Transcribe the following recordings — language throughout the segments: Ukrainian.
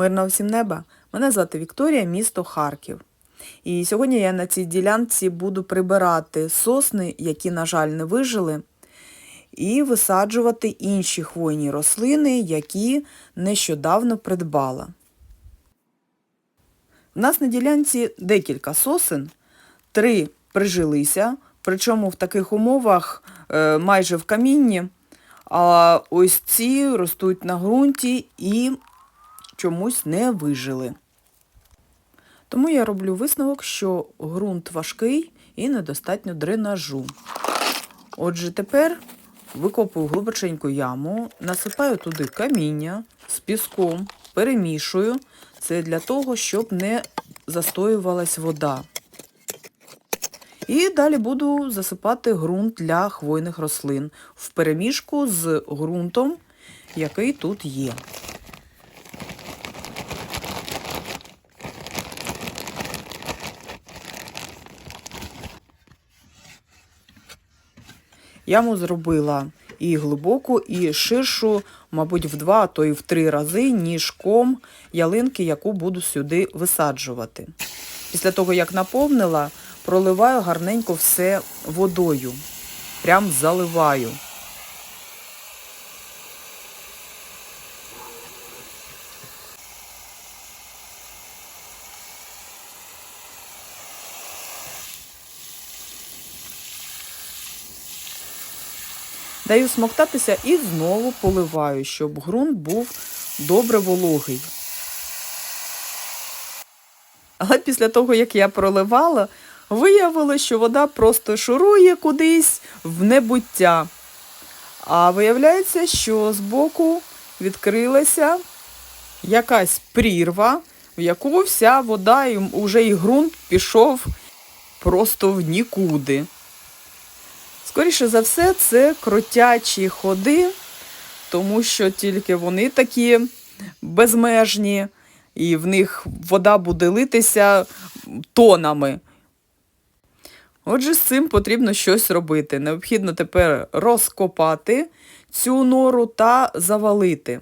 Мирного всім неба! Мене звати Вікторія, місто Харків. І сьогодні я на цій ділянці буду прибирати сосни, які, на жаль, не вижили, і висаджувати інші хвойні рослини, які нещодавно придбала. У нас на ділянці декілька сосен, три прижилися, причому в таких умовах е, майже в камінні. А ось ці ростуть на ґрунті і чомусь не вижили. Тому я роблю висновок, що ґрунт важкий і недостатньо дренажу. Отже, тепер викопую глибоченьку яму, насипаю туди каміння з піском, перемішую. Це для того, щоб не застоювалась вода. І далі буду засипати ґрунт для хвойних рослин в перемішку з ґрунтом, який тут є. Яму зробила і глибоку, і ширшу, мабуть, в два, а то і в три рази, ніж ком ялинки, яку буду сюди висаджувати. Після того, як наповнила, проливаю гарненько все водою. Прям заливаю. Даю смоктатися і знову поливаю, щоб ґрунт був добре вологий. Але після того, як я проливала, виявилося, що вода просто шурує кудись в небуття. А виявляється, що збоку відкрилася якась прірва, в яку вся вода і вже і ґрунт пішов просто в нікуди. Скоріше за все, це кротячі ходи, тому що тільки вони такі безмежні, і в них вода буде литися тонами. Отже, з цим потрібно щось робити. Необхідно тепер розкопати цю нору та завалити.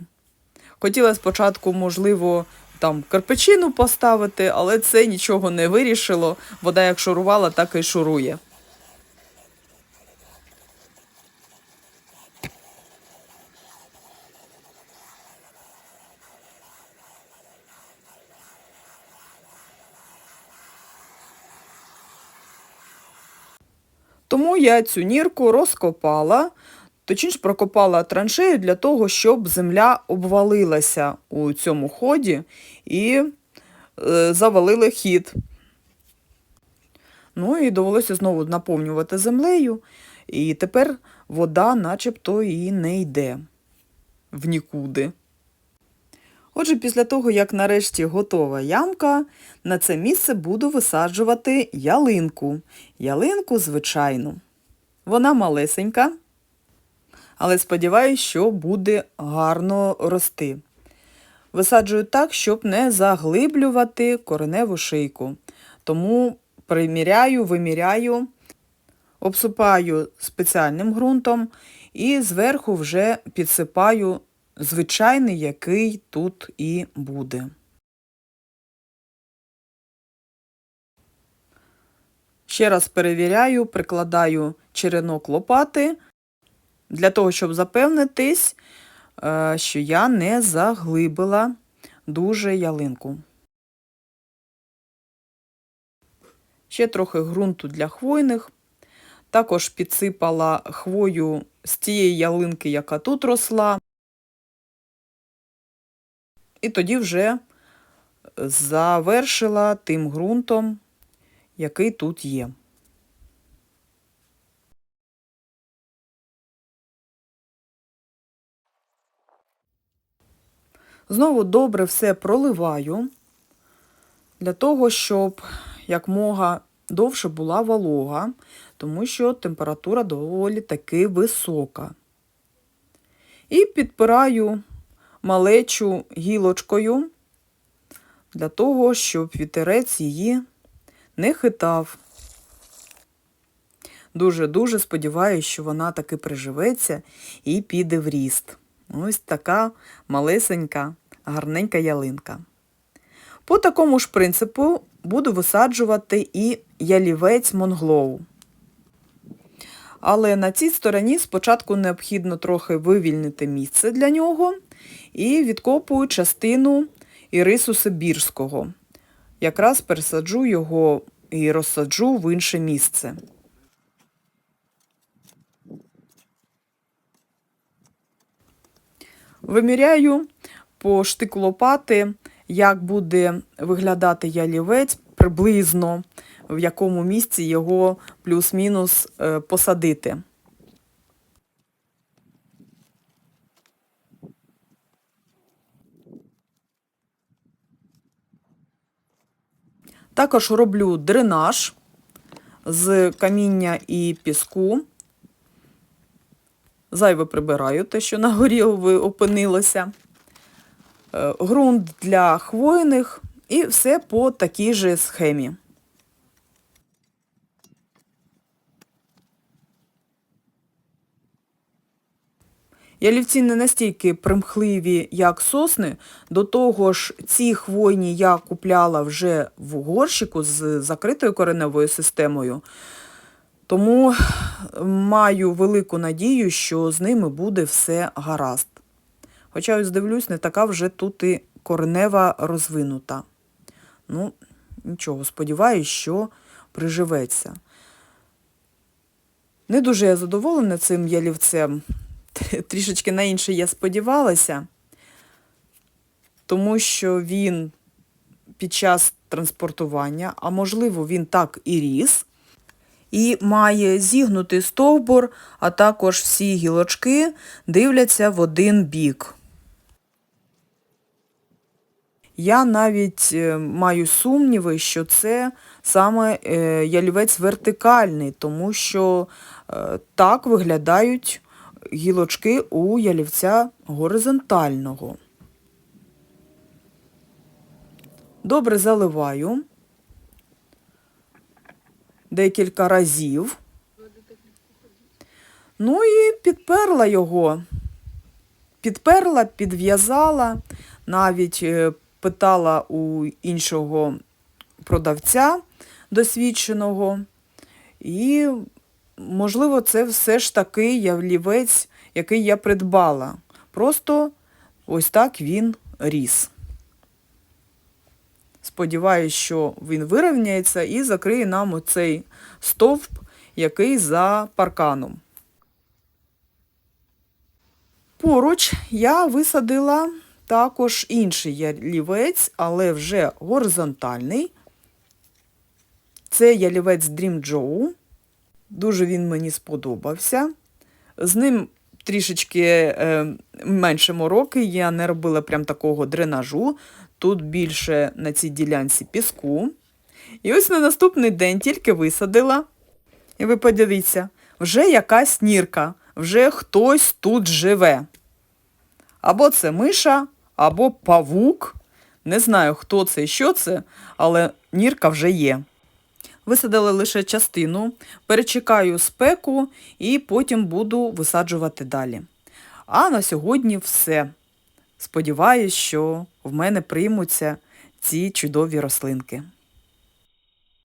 Хотіла спочатку, можливо, там кирпичину поставити, але це нічого не вирішило. Вода як шурувала, так і шурує. Тому я цю нірку розкопала, точніше прокопала траншею для того, щоб земля обвалилася у цьому ході і е, завалили хід. Ну і довелося знову наповнювати землею, і тепер вода начебто і не йде в нікуди. Отже, після того, як нарешті готова ямка, на це місце буду висаджувати ялинку. Ялинку звичайну. Вона малесенька, але сподіваюся, що буде гарно рости. Висаджую так, щоб не заглиблювати кореневу шийку. Тому приміряю, виміряю, обсипаю спеціальним ґрунтом і зверху вже підсипаю звичайний, який тут і буде. Ще раз перевіряю, прикладаю черенок лопати для того, щоб запевнитись, е, що я не заглибила дуже ялинку. Ще трохи ґрунту для хвойних. Також підсипала хвою з тієї ялинки, яка тут росла. І тоді вже завершила тим ґрунтом, який тут є. Знову добре все проливаю для того, щоб якмога довше була волога, тому що температура доволі таки висока. І підпираю малечу гілочкою для того, щоб вітерець її не хитав. Дуже-дуже сподіваюся, що вона таки приживеться і піде в ріст. Ось така малесенька, гарненька ялинка. По такому ж принципу буду висаджувати і ялівець Монглоу. Але на цій стороні спочатку необхідно трохи вивільнити місце для нього і відкопую частину ірису Сибірського. Якраз пересаджу його і розсаджу в інше місце. Виміряю по штику лопати, як буде виглядати ялівець приблизно, в якому місці його плюс-мінус е, посадити. Також роблю дренаж з каміння і піску. Зайве прибираю те, що на горі опинилося. Грунт Ґрунт для хвойних і все по такій же схемі. Ялівці не настільки примхливі, як сосни. До того ж, ці хвойні я купляла вже в горщику з закритою кореневою системою. Тому маю велику надію, що з ними буде все гаразд. Хоча, ось дивлюсь, не така вже тут і коренева розвинута. Ну, нічого, сподіваюсь, що приживеться. Не дуже я задоволена цим ялівцем. Трішечки на інше я сподівалася, тому що він під час транспортування, а можливо, він так і ріс, і має зігнутий стовбур, а також всі гілочки дивляться в один бік. Я навіть е, маю сумніви, що це саме е, ялівець вертикальний, тому що е, так виглядають гілочки у ялівця горизонтального. Добре заливаю декілька разів. Ну і підперла його. Підперла, підв'язала, навіть е, питала у іншого продавця досвідченого. І, можливо, це все ж таки явлівець, який я придбала. Просто ось так він ріс. Сподіваюсь, що він вирівняється і закриє нам оцей стовп, який за парканом. Поруч я висадила також інший ялівець, але вже горизонтальний. Це ялівець Dream Joe. Дуже він мені сподобався. З ним трішечки е, менше мороки, я не робила прям такого дренажу. Тут більше на цій ділянці піску. І ось на наступний день тільки висадила. І ви подивіться, вже якась нірка, вже хтось тут живе. Або це миша, або павук. Не знаю, хто це і що це, але нірка вже є. Висадили лише частину, перечекаю спеку і потім буду висаджувати далі. А на сьогодні все. Сподіваюсь, що в мене приймуться ці чудові рослинки.